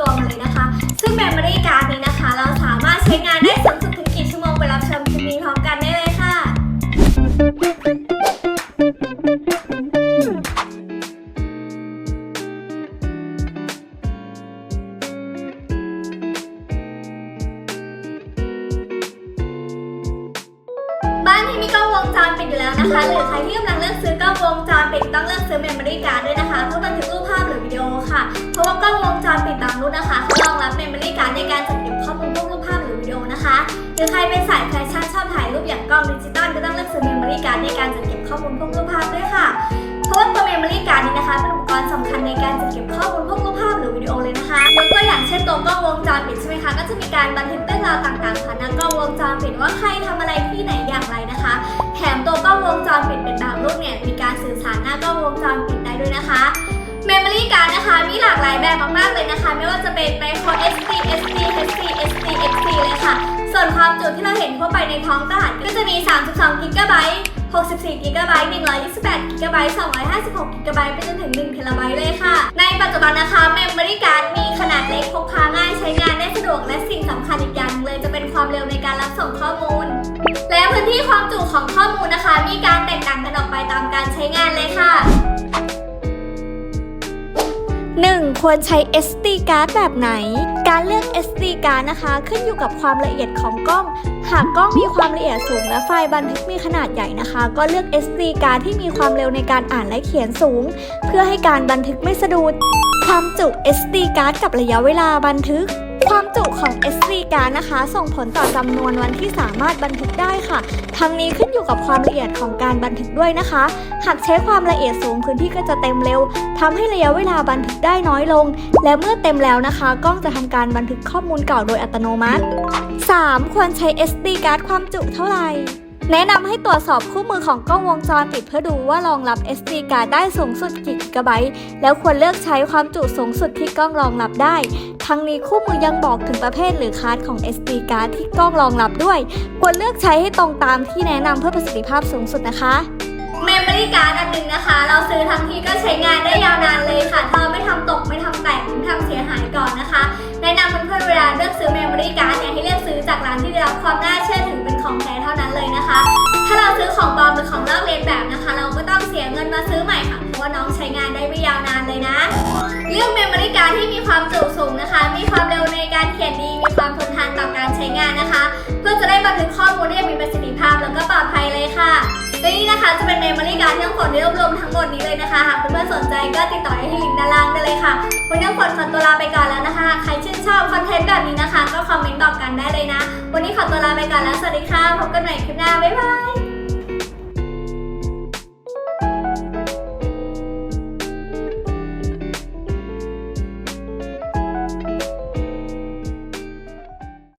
รวมเลยนะคะ ซึ่งแบมเโอรี่การ์ดนี้นะคะ เราสามารถใช้งานได้สูงสุดถึงกี่ชั่วโมงไปรับชมคลิปนี้พร้อมกันได้เลยค่ะ บ้านที่มีกล้องวงจรปิดอยู่แล้วนะคะ หรือใครที่กำลังเลือกซื้อกล้องวงจรปิดต้องเลือกซื้อเมมโมรี่การ์ดด้วยนะคะเพื่อบันถึง ค่ะ เพราะว่ากล้องวงจรปิดบางรุ่นนะคะเขารองรับเมมโมรี่การ์ดในการจัดเก็บข้อมูลพวกรูปภาพหรือวิดีโอนะคะหรือใครเป็นสายแฟชั่นชอบถ่ายรูปอย่างกล้องดิจิตอลก็ต้องเลือกซื้อเมมโมรี่การ์ดในการจัดเก็บข้อมูลพวกรูปภาพด้วยค่ะ เพราะว่าตัวเมมโมรี่การ์ดนี้นะคะเป็นอุปกรณ์สำคัญในการจัดเก็บข้อมูลพวกรูปภาพหรือวิดีโอเลยนะคะยกตัวอย่างเช่นตัวกล้องวงจรปิดใช่ไหมคะก็จะมีการบันทึกเรื่องราวต่างๆผ่านกล้องวงจรปิดว่าใครทำอะไรที่ไหนอย่างไรนะคะ แถมตัวกล้องวงจรปิดเป็นบางรุ่นเนี่ยมีการสื่อสาร มมโมรี่การ์ดนะคะ มีหลากหลายแบบมาก ๆ เลยนะคะ ไม่ว่าจะเป็น micro SD SD HD SD XD เลยค่ะ ส่วนความจุที่เราเห็นทั่วไปในท้องตลาดก็จะมี 32 g b 64 g b 128 g b 256 g b ไปจนถึง1 t b เลยค่ะ ในปัจจุบันนะคะ Memory Card มีขนาดเล็กพกพาง่ายใช้งานได้สะดวกและสิ่งสำคัญอีกอย่างหนึ่งเลยจะเป็นความเร็วในการรับส่งข้อมูล และพื้นที่ความจุของข้อมูลนะคะ มีการแตกต่าง ควรใช้ SD card แบบไหน การเลือก SD card นะคะ ขึ้นอยู่กับความละเอียดของกล้อง หากกล้องมีความละเอียดสูงและไฟล์บันทึกมีขนาดใหญ่นะคะ ก็เลือก SD card ที่มีความเร็วในการอ่านและเขียนสูง เพื่อให้การบันทึกไม่สะดุดความจุ SD card กับระยะเวลาบันทึก ความจุของ SD card นะคะ ส่งผลต่อจำนวนวันที่สามารถบันทึกได้ค่ะ ทั้งนี้ขึ้นอยู่กับความละเอียดของการบันทึกด้วยนะคะ หากใช้ความละเอียดสูงพื้นที่ก็จะเต็มเร็วทำให้ระยะเวลาบันทึกได้น้อยลง และเมื่อเต็มแล้วนะคะ กล้องจะทำการบันทึกข้อมูลเก่าโดยอัตโนมัติ 3. ควรใช้ SD การ์ดความจุเท่าไหร่ แนะนำให้ตรวจสอบคู่มือของกล้องวงจรปิดเพื่อดูว่ารองรับ SD card ได้สูงสุดกี่กิกะไบต์แล้วควรเลือกใช้ความจุสูงสุดที่กล้องรองรับได้ ทั้งนี้คู่มือยังบอกถึงประเภทหรือคาร์ดของ SD card ที่กล้องรองรับด้วย ควรเลือกใช้ให้ตรงตามที่แนะนำเพื่อประสิทธิภาพสูงสุดนะคะเมมโมรี่การ์ดอันหนึ่งนะคะ เราซื้อทั้งทีก็ใช้งานได้ยาวนานเลยค่ะถ้าไม่ทำตกไม่ทำแตกไม่ทำเสียหายก่อนนะคะ แนะนำเพื่อนๆเวลาเลือกซื้อเมมโมรี่การ์ดเนี่ยให้เลือกซื้อจากร้านที่ได้รับความน่าเชื่อถือ ของแท้เท่านั้นเลยนะคะ ถ้าเราซื้อของปลอมหรือของลอกเลียนแบบนะคะ เราก็ต้องเสียเงินมาซื้อใหม่ค่ะ เพราะว่าน้องใช้งานได้ไม่ยาวนานเลยนะ เลือกเมมโมรี่การ์ดที่มีความจุสูงนะคะ มีความเร็วในการเขียนดี มีความทนทานต่อการใช้งานนะคะ เพื่อจะได้บันทึกข้อมูลได้อย่างมีประสิทธิภาพแล้วก็ปลอดภัยเลยค่ะและนี่นะคะจะเป็นเมมโมรี่การ์ดที่ต้องฝนได้รวบรวมทั้งหมดนี้เลยนะคะ หากเพื่อนๆสนใจก็ติดต่อได้ที่ลิงก์ด้านล่างได้เลยค่ะ วันนี้น้องฝนขอตัวลาไปก่อนแล้วนะคะ ใครชื่น ชอบคอนเทนต์แบบนี้นะคะ ก็คอมเมนต์บอกกันได้เลยนะ วันนี้ขอตัวลาไปก่อนแล้ว สวัสดีค่ะ พบกันใหม่คลิปหน้า บ๊ายบาย